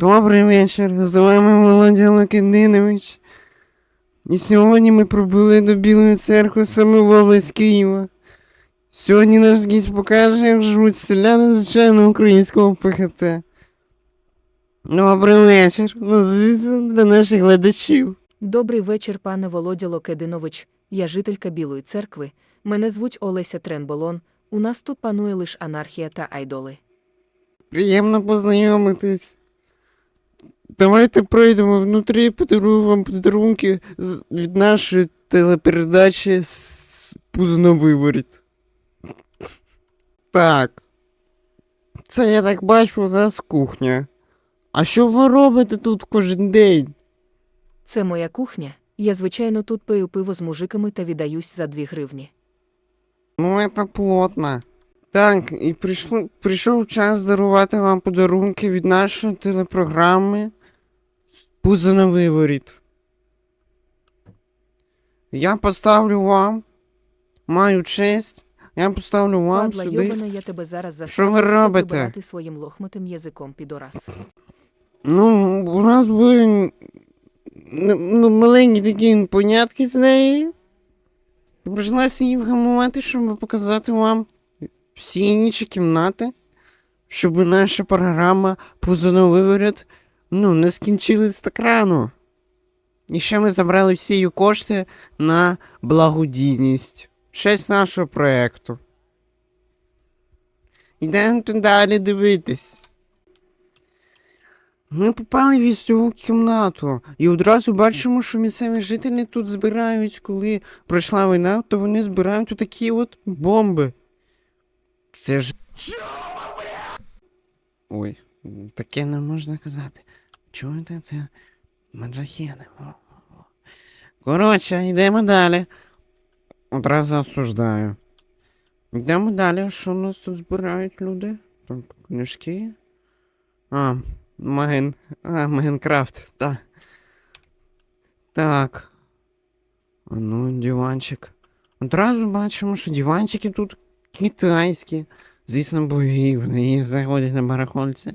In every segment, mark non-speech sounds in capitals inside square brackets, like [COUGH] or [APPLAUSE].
Добрий вечір. З вами Володя Локидинович. І сьогодні ми прибули до Білої церкви Самоволи з Києва. Сьогодні наш гість покаже, як живуть селяни звичайно українського ПХТ. Добрий вечір. Назвіться для наших глядачів. Добрий вечір, пане Володя Локединович. Я жителька Білої церкви. Мене звуть Олеся Тренболон. У нас тут панує лише анархія та айдоли. Приємно познайомитись. Давайте пройдемо внутрі, подарую вам подарунки від нашої телепередачі з на виворіт. Так. Це я так бачу, у нас кухня. А що ви робите тут кожен день? Це моя кухня. Я, звичайно, тут пию пиво з мужиками та віддаюсь за дві гривні. Ну, это плотно. Так, і прийшло, прийшов час дарувати вам подарунки від нашої телепрограми Пузо на виворіт. Я поставлю вам, маю честь, я поставлю вам Падла сюди. йобана, я тебе зараз Що ви робите? своїм лохматим язиком підорас. Ну, у нас були ну, маленькі такі понятки з нею. І прийшлося її вгамувати, щоб показати вам всі інші кімнати, щоб наша програма «Пузо на ну, не скінчилась так рано. І ще ми забрали всі її кошти на благодійність. в Честь нашого проєкту. Йдемо далі дивитись. Ми попали в військову кімнату і одразу бачимо, що місцеві жителі тут збирають, коли пройшла війна, то вони збирають отакі от бомби. Це ж. Ой, таке не можна казати. Чуєте, це маджахени. Коротше, йдемо далі. Одразу осуждаю. Йдемо далі, що у нас тут збирають люди? Так, книжки. А, Маген. А, Майнкрафт, так. Так. А ну, диванчик. Одразу бачимо, що диванчики тут китайські. Звісно, боги, вони їх заходять на барахольце.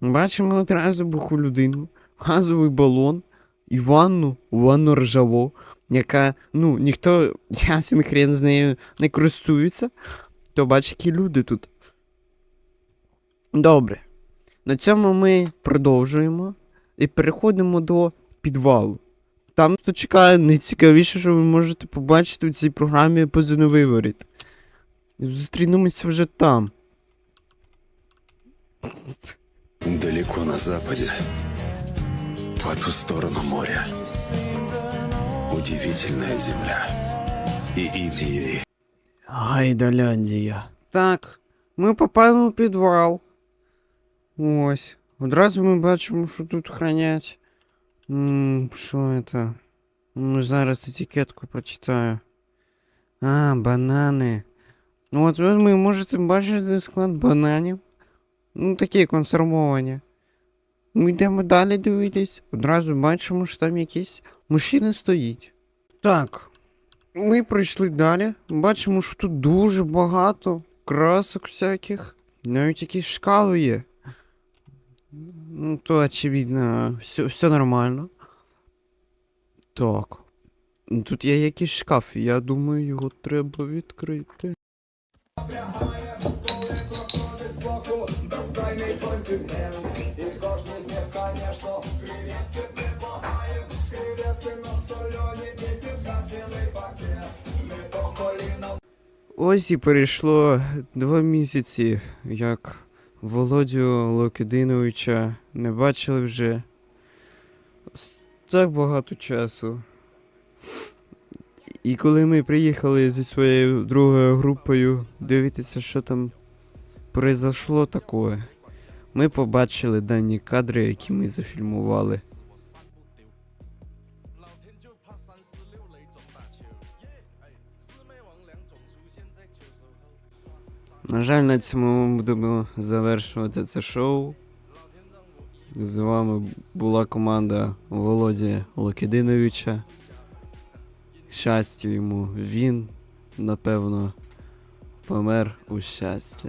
Бачимо одразу буху людину, газовий балон і ванну, ванну ржаву, яка, ну, ніхто [LAUGHS] ясен хрен з нею не користується, то бач, які люди тут. Добре. На цьому ми продовжуємо і переходимо до підвалу. Там чекає найцікавіше, що ви можете побачити у цій програмі позивний виворіт. Зустрінемося вже там. Далеко на западе, по ту сторону моря, удивительная земля. И имя ей Гайдаляндія. Так, ми попали у підвал. Ось. Одразу ми бачимо, що тут хранять. М, Що це? Ну, зараз етикетку прочитаю. А, банани. Ну от ви можете бачити склад бананів. Ну, такі консервовані. Ми йдемо далі дивитись. Одразу бачимо, що там якийсь мужчина стоїть. Так. Ми пройшли далі. Бачимо, що тут дуже багато красок всяких. Навіть якісь шкави є. Ну, то очевидно, все, все нормально. Так. Тут є якийсь шкаф, я думаю, його треба відкрити. Ось і перейшло два місяці, як Володю Локидиновича не бачили вже. Так багато часу. І коли ми приїхали зі своєю другою групою дивитися, що там произошло таке, ми побачили дані кадри, які ми зафільмували. На жаль, на цьому ми будемо завершувати це шоу. З вами була команда Володі Локидиновича. Щастя йому він, напевно, помер у щасті.